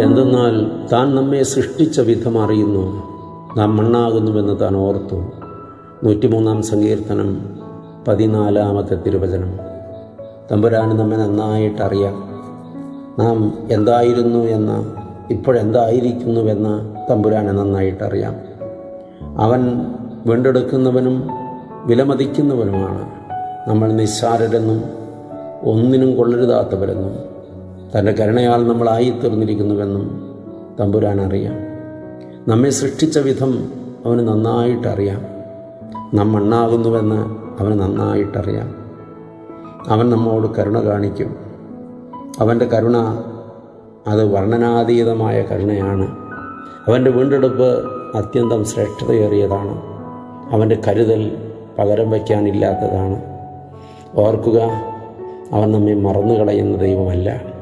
എന്തെന്നാൽ താൻ നമ്മെ സൃഷ്ടിച്ച വിധം അറിയുന്നു. നാം മണ്ണാകുന്നുവെന്ന് താൻ ഓർത്തു. നൂറ്റിമൂന്നാം സങ്കീർത്തനം പതിനാലാമത്തെ തിരുവചനം. തമ്പുരാന് നമ്മെ നന്നായിട്ടറിയാം. നാം എന്തായിരുന്നു എന്ന് ഇപ്പോഴെന്തായിരിക്കുന്നുവെന്ന് തമ്പുരാനെ നന്നായിട്ടറിയാം. അവൻ വീണ്ടെടുക്കുന്നവനും വിലമതിക്കുന്നവനുമാണ്. നമ്മൾ നിസ്സാരരെന്നും ഒന്നിനും കൊള്ളരുതാത്തവരെന്നും തന്റെ കരുണയാൽ നമ്മളായിത്തീർന്നിരിക്കുന്നുവെന്നും തമ്പുരാൻ അറിയാം നമ്മെ സൃഷ്ടിച്ച വിധം അവന് നന്നായിട്ടറിയാം. നാം മണ്ണാകുന്നുവെന്ന് അവന് നന്നായിട്ടറിയാം. അവൻ നമ്മോട് കരുണ കാണിക്കും. അവന്റെ കരുണ അത് വർണനാതീതമായ കരുണയാണ്. അവന്റെ വീണ്ടെടുപ്പ് അത്യന്തം ശ്രേഷ്ഠതയേറിയതാണ്. അവന്റെ കരുതൽ പകരം വയ്ക്കാനില്ലാത്തതാണ്. ഓർക്കുക അവൻ നമ്മെ മറന്നു കളയുന്ന ദൈവമല്ല.